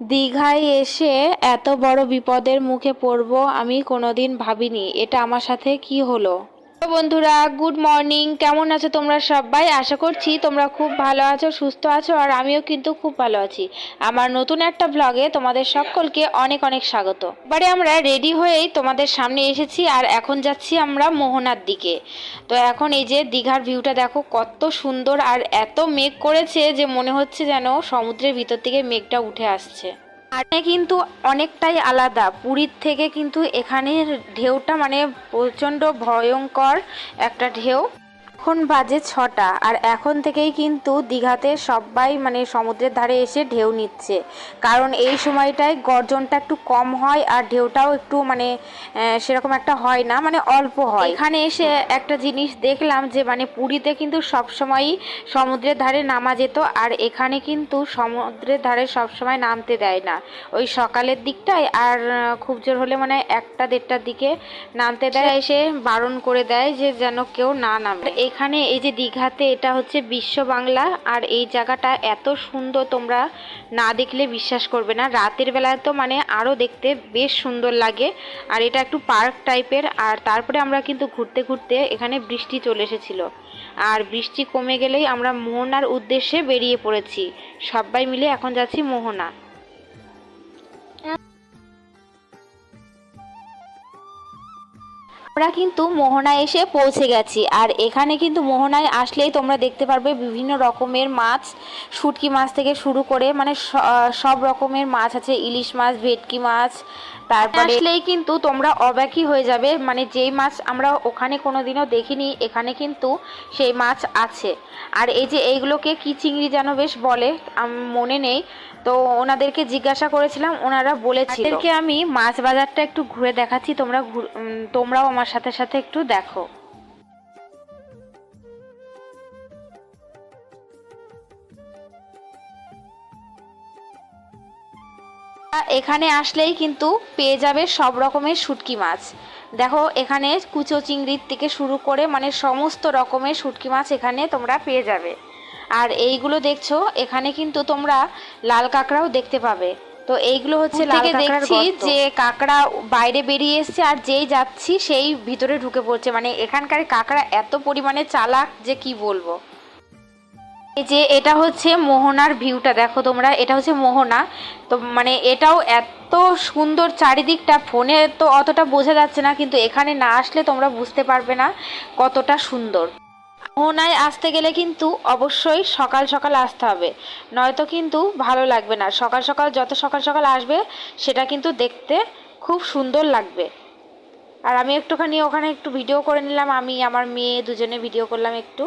দীঘায় এসে এত বড় বিপদের মুখে পড়ব আমি কোনোদিন ভাবিনি। এটা আমার সাথে কি হলো? বন্ধুরা গুড মর্নিং কেমন আছো তোমরা সবাই? আশা করছি তোমরা খুব ভালো আছো, সুস্থ আছো, আর আমিও কিন্তু খুব ভালো আছি। আমার নতুন একটা ব্লগে তোমাদের সকলকে অনেক অনেক স্বাগত। এবারে আমরা রেডি হয়েই তোমাদের সামনে এসেছি, আর এখন যাচ্ছি আমরা মোহনার দিকে। তো এখন এই যে দীঘার ভিউটা দেখো, কত সুন্দর আর এত মেঘ করেছে যে মনে হচ্ছে যেন সমুদ্রের ভিতর থেকে মেঘটা উঠে আসছে। আর কিন্তু অনেকটাই আলাদা। পুরীর থেকে কিন্তু এখানের ঢেউটা মানে প্রচণ্ড ভয়ঙ্কর একটা ঢেউ। এখন বাজে ছটা আর এখন থেকেই কিন্তু দীঘাতে সবাই মানে সমুদ্রের ধারে এসে ঢেউ নিচ্ছে। কারণ এই সময়টায় গর্জনটা একটু কম হয় আর ঢেউটাও একটু মানে সেরকম একটা হয় না মানে অল্প হয়। এখানে এসে একটা জিনিস দেখলাম যে মানে পুরীতে কিন্তু সবসময়ই সমুদ্রের ধারে নামা যেত আর এখানে কিন্তু সমুদ্রের ধারে সবসময় নামতে দেয় না। ওই সকালের দিকটায় আর খুব জোর হলে মানে একটা দেড়টার দিকে নামতে দেয়। এসে বারণ করে দেয় যে যেন কেউ না নামে। এখানে এই যে দীঘাতে এটা হচ্ছে বিশ্ব বাংলা, আর এই জায়গাটা এত সুন্দর তোমরা না দেখলে বিশ্বাস করবে না। রাতের বেলায় তো মানে আরও দেখতে বেশ সুন্দর লাগে, আর এটা একটু পার্ক টাইপের, আর তারপরে আমরা কিন্তু ঘুরতে ঘুরতে এখানে বৃষ্টি চলে এসেছিল। আর বৃষ্টি কমে গেলেই আমরা মোহনার উদ্দেশ্যে বেরিয়ে পড়েছি। সবাই মিলে এখন যাচ্ছি মোহনা। আমরা কিন্তু মোহনায় এসে পৌঁছে গেছি। আর এখানে কিন্তু মোহনায় আসলেই তোমরা দেখতে পারবে বিভিন্ন রকমের মাছ, শুটকি মাছ থেকে শুরু করে মানে সব রকমের মাছ আছে, ইলিশ মাছ, ভেটকি মাছ, তারপরে আসলেই কিন্তু তোমরা অবাকই হয়ে যাবে মানে যেই মাছ আমরা ওখানে কোনোদিনও দেখিনি, এখানে কিন্তু সেই মাছ আছে। আর এই যে এইগুলোকে কি চিংড়ি যেন বেশ বলে মনে নেই। তো ওনাদেরকে জিজ্ঞাসা করেছিলাম, ওনারা বলেছিল। তাদেরকে আমি মাছ বাজারটা একটু ঘুরে দেখাচ্ছি, তোমরা তোমরাও আমার সাথে সাথে একটু দেখো। এখানে আসলেই কিন্তু পেয়ে যাবে সব রকমের শুটকি মাছ। দেখো, এখানে কুচো চিংড়ির থেকে শুরু করে মানে সমস্ত রকমের শুটকি মাছ এখানে তোমরা পেয়ে যাবে। আর এইগুলো দেখছ এখানে কিন্তু তোমরা লাল কাঁকড়াও দেখতে পাবে। তো এইগুলো হচ্ছে থেকে থেকে দেখছি যে কাঁকড়া বাইরে বেরিয়ে এসছে আর যেই যাচ্ছি সেই ভিতরে ঢুকে পড়ছে। মানে এখানকার কাঁকড়া এত পরিমাণে চালাক যে কি বলব? এই যে এটা হচ্ছে মোহনার ভিউটা দেখো তোমরা এটা হচ্ছে মোহনা। তো মানে এটাও এত সুন্দর চারিদিকটা ফোনে তো অতটা বোঝা যাচ্ছে না কিন্তু এখানে না আসলে তোমরা বুঝতে পারবে না কতটা সুন্দর। মোহনায় আসতে গেলে কিন্তু অবশ্যই সকাল সকাল আসতে হবে। নয়তো কিন্তু ভালো লাগবে না। সকাল সকাল যত সকাল সকাল আসবে, সেটা কিন্তু দেখতে খুব সুন্দর লাগবে। আর আমি একটুখানি ওখানে একটু ভিডিও করে নিলাম। আমি, আমার মেয়ে দুজনে ভিডিও করলাম একটু।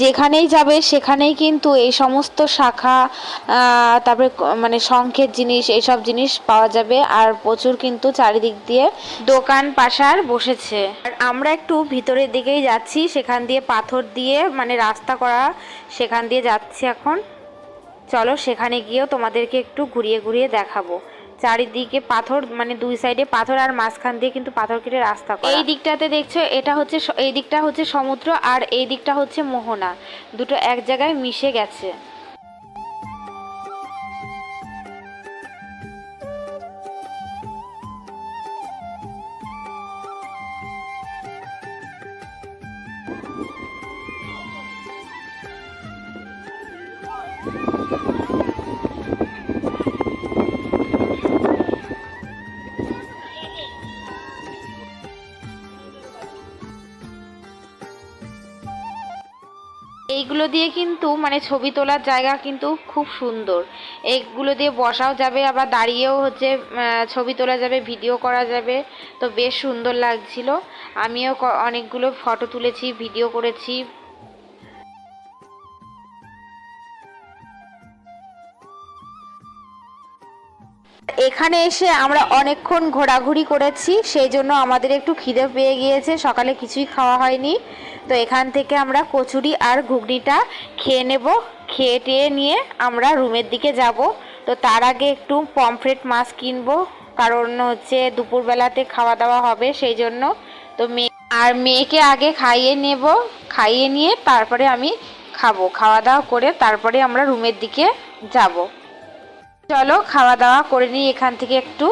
যেখানেই যাবে, সেখানেই কিন্তু এই সমস্ত শাখা তারপরে মানে শঙ্খের জিনিস, এইসব জিনিস পাওয়া যাবে। আর প্রচুর কিন্তু চারিদিক দিয়ে দোকান পাশার বসেছে। আর আমরা একটু ভিতরের দিকেই যাচ্ছি, সেখান দিয়ে পাথর দিয়ে মানে রাস্তা করা, সেখান দিয়ে যাচ্ছি এখন। চলো সেখানে গিয়েও তোমাদেরকে একটু ঘুরিয়ে ঘুরিয়ে দেখাবো। চারিদিকে পাথর মানে দুই সাইডে পাথর আর মাঝখান দিয়ে কিন্তু পাথর কেটে রাস্তা এই দিকটাতে দেখছ, এটা হচ্ছে এই দিকটা হচ্ছে সমুদ্র আর এই দিকটা হচ্ছে মোহনা। দুটো এক জায়গায় মিশে গেছে। এইগুলো দিয়ে কিন্তু মানে ছবি তোলার জায়গা কিন্তু খুব সুন্দর। এগুলো দিয়ে বসাও যাবে, আবার দাঁড়িয়েও হচ্ছে ছবি তোলা যাবে, ভিডিও করা যাবে। তো বেশ সুন্দর লাগছিল। আমিও অনেকগুলো ফটো তুলেছি ভিডিও করেছি। এখানে এসে আমরা অনেকক্ষণ ঘোরাঘুরি করেছি, সেই জন্য আমাদের একটু খিদে পেয়ে গিয়েছে, সকালে কিছুই খাওয়া হয়নি। তো এখান থেকে আমরা কচুরি আর ঘুগনিটা খেয়ে নেব, খেয়ে টেয়ে নিয়ে আমরা রুমের দিকে যাব। তো তার আগে একটু পমফ্রেট মাছ কিনবো, কারণ হচ্ছে দুপুরবেলাতে খাওয়া দাওয়া হবে সেই জন্য। তো মেয়ে, আর মেয়েকে আগে খাইয়ে নেব, খাইয়ে নিয়ে তারপরে আমি খাব। খাওয়া দাওয়া করে তারপরে আমরা রুমের দিকে যাব। চলো খাওয়া দাওয়া করে নিই এখান থেকে একটু।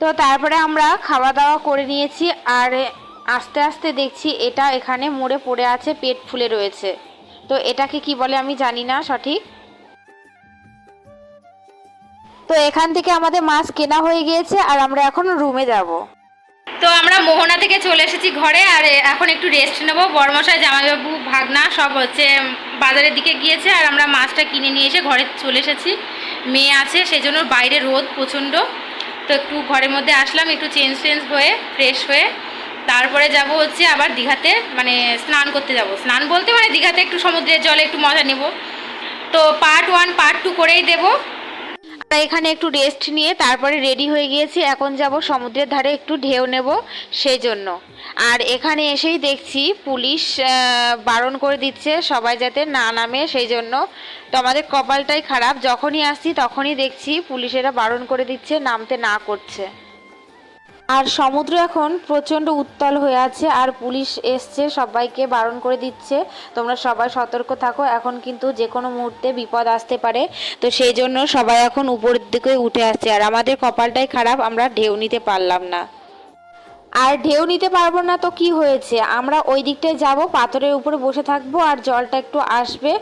তো তারপরে আমরা খাওয়া দাওয়া করে নিয়েছি আর আস্তে আস্তে দেখছি এটা এখানে মরে পড়ে আছে, পেট ফুলে রয়েছে। তো এটাকে কি বলে আমি জানি না সঠিক। তো এখান থেকে আমাদের মাছ কেনা হয়ে গিয়েছে আর আমরা এখন রুমে যাব। তো আমরা মোহনা থেকে চলে এসেছি ঘরে আর এখন একটু রেস্ট নেব। বড়মশাই জামাইবাবু, ভাগনা সব হচ্ছে বাজারের দিকে গিয়েছে আর আমরা মাছটা কিনে নিয়ে এসে ঘরে চলে এসেছি। মেয়ে আছে সেই জন্য বাইরে রোদ প্রচণ্ড। তো একটু ঘরের মধ্যে আসলাম, একটু চেঞ্জ চেঞ্জ হয়ে ফ্রেশ হয়ে। তারপরে যাব হচ্ছে আবার দীঘাতে মানে স্নান করতে যাব। স্নান বলতে মানে দীঘাতে একটু সমুদ্রের জলে একটু মজা নেব। তো পার্ট ওয়ান পার্ট টু করেই দেবো। আমরা এখানে একটু রেস্ট নিয়ে তারপরে রেডি হয়ে গিয়েছি। এখন যাব সমুদ্রের ধারে একটু ঢেউ নেব সেই জন্য। আর এখানে এসেই দেখছি পুলিশ বারণ করে দিচ্ছে সবাই যাতে না নামে সেই জন্য। তো আমাদের কপালটাই খারাপ। যখনই আসছি তখনই দেখছি পুলিশেরা বারণ করে দিচ্ছে, নামতে না করছে। আর সমুদ্র এখন প্রচণ্ড উত্তাল হয়ে আছে, আর পুলিশ এসছে, সবাইকে বারণ করে দিচ্ছে। তোমরা সবাই সতর্ক থাকো, এখন কিন্তু যে কোনো মুহূর্তে বিপদ আসতে পারে। তো সেই জন্য সবাই এখন উপরের দিকে উঠে আসছে, আর আমাদের কপালটাই খারাপ, আমরা ঢেউ নিতে পারলাম না। আর ঢেউ নিতে পারব না তো কি হয়েছে? আমরা ওই দিকটায় যাব, পাথরের উপরে বসে থাকব, আর জলটা একটু আসবে।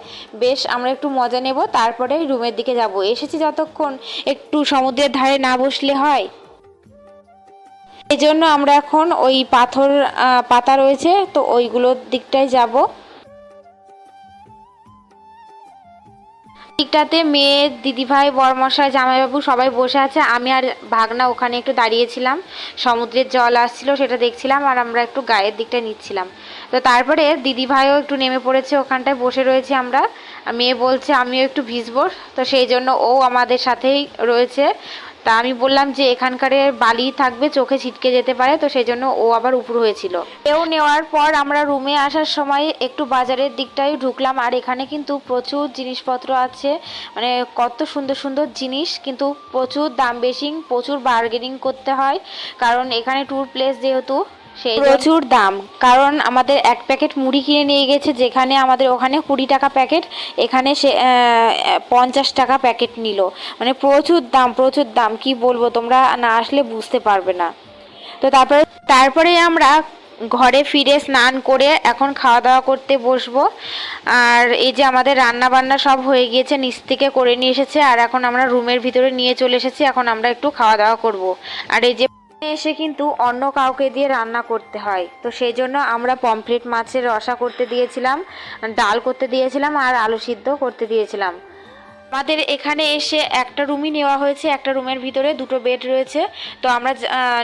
বেশ, আমরা একটু মজা নেব, তারপরে রুমের দিকে যাব। এসেছি যতক্ষণ একটু সমুদ্রের ধারে না বসলে হয়। এই জন্য আমরা এখন ওই পাথর পাতা রয়েছে, তো ওইগুলোর দিকটায় যাব। দিকটাতে মেয়ে, দিদিভাই, বরমশাই, জামাইবাবু সবাই বসে আছে। আমি আর ভাগনা ওখানে একটু দাঁড়িয়েছিলাম। সমুদ্রের জল আসছিল, সেটা দেখছিলাম, আর আমরা একটু গায়ের দিকটা নিচ্ছিলাম। তো তারপরে দিদিভাইও একটু নেমে পড়েছে, ওখানটায় বসে রয়েছে আমরা। মেয়ে বলছে, আমিও একটু ভিজবো। তো সেই জন্য ও আমাদের সাথেই রয়েছে। তা আমি বললাম যে এখানকার বালি থাকবে, চোখে ছিটকে যেতে পারে, তো সেই জন্য ও আবার উপর হয়েছিল। এও নেওয়ার পর আমরা রুমে আসার সময় একটু বাজারের দিকটায় ঢুকলাম, আর এখানে কিন্তু প্রচুর জিনিসপত্র আছে মানে কত সুন্দর সুন্দর জিনিস, কিন্তু প্রচুর দাম বেশি, প্রচুর বার্গেনিং করতে হয়, কারণ এখানে ট্যুর প্লেস যেহেতু প্রচুর দাম। কারণ আমাদের এক প্যাকেট মুড়ি কিনে নিয়ে গেছে, যেখানে আমাদের ওখানে কুড়ি টাকা প্যাকেট, এখানে সে পঞ্চাশ টাকা প্যাকেট নিল। মানে প্রচুর দাম প্রচুর দাম। কি বলব, তোমরা না আসলে বুঝতে পারবে না। তো তারপরে তারপরে আমরা ঘরে ফিরে স্নান করে এখন খাওয়া দাওয়া করতে বসবো। আর এই যে আমাদের রান্না বান্না সব হয়ে গিয়েছে, নিচ থেকে করে নিয়ে এসেছে, আর এখন আমরা রুমের ভিতরে নিয়ে চলে এসেছি, এখন আমরা একটু খাওয়া দাওয়া করব। আর এই যে এসে কিন্তু অন্য কাউকে দিয়ে রান্না করতে হয়। তো সেই জন্য আমরা পমফ্রেট মাছের রসা করতে দিয়েছিলাম, ডাল করতে দিয়েছিলাম আর আলু সিদ্ধ করতে দিয়েছিলাম। আমাদের এখানে এসে একটা রুমই নেওয়া হয়েছে, একটা রুমের ভিতরে দুটো বেড রয়েছে। তো আমরা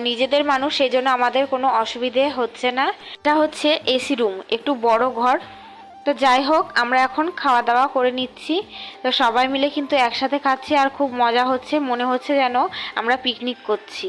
নিজেদের মানুষ সেই জন্য আমাদের কোনো অসুবিধে হচ্ছে না। এটা হচ্ছে এসি রুম, একটু বড় ঘর। তো যাই হোক, আমরা এখন খাওয়া দাওয়া করে নিচ্ছি। তো সবাই মিলে কিন্তু একসাথে খাচ্ছি আর খুব মজা হচ্ছে, মনে হচ্ছে যেন আমরা পিকনিক করছি।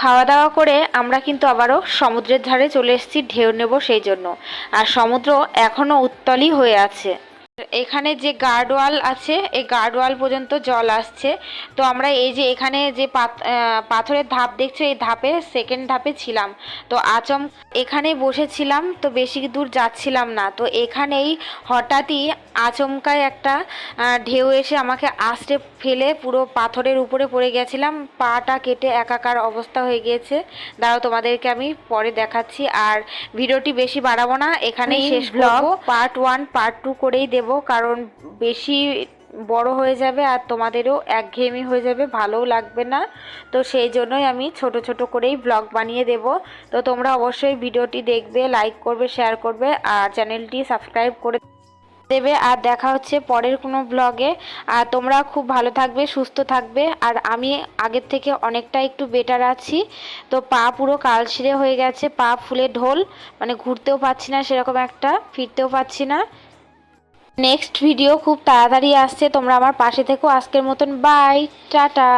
খাওয়া দাওয়া করে আমরা কিন্তু আবারও সমুদ্রের ধারে চলে এসেছি, ঢেউ নেব সেই জন্য। আর সমুদ্র এখনও উত্তলই হয়ে আছে। এখানে যে গার্ডওয়াল আছে, এই গার্ডওয়াল পর্যন্ত জল আসছে। তো আমরা এই যে এখানে যে পাথরের ধাপ দেখছ, এই ধাপে সেকেন্ড ধাপে ছিলাম। তো আচম এখানে বসেছিলাম, তো বেশি দূর যাচ্ছিলাম না। তো এখানেই হঠাৎই আচমকায় একটা ঢেউ এসে আমাকে আস্তে ফেলে পুরো পাথরের উপরে পড়ে গেছিলাম। পাটা কেটে একাকার অবস্থা হয়ে গিয়েছে। দাঁড়াও তোমাদেরকে আমি পরে দেখাচ্ছি। আর ভিডিওটি বেশি বাড়াবো না এখানেই শেষ blog part one part two করেই দেব কারণ বেশি বড় হয়ে যাবে আর তোমাদেরও একঘেয়েমি হয়ে যাবে ভালোও লাগবে না। তো সেই জন্যই আমি ছোট ছোট করেই ব্লগ বানিয়ে দেব। তো তোমরা অবশ্যই ভিডিওটি দেখবে লাইক করবে শেয়ার করবে আর চ্যানেলটি সাবস্ক্রাইব করে দেবে। আর দেখা হচ্ছে পরের কোনো ব্লগে আর তোমরা খুব ভালো থাকবে, সুস্থ থাকবে। আর আমি আগের থেকে অনেকটা একটু বেটার আছি। তো পা পুরো কালশিরে হয়ে গেছে, পা ফুলে ঢোল। মানে ঘুরতেও পাচ্ছি না সেরকম একটা, ফিরতেও পাচ্ছি না। নেক্সট ভিডিও খুব তাড়াতাড়ি আসছে। তোমরা আমার পাশে থেকো। আজকের মতন বাই টাটা।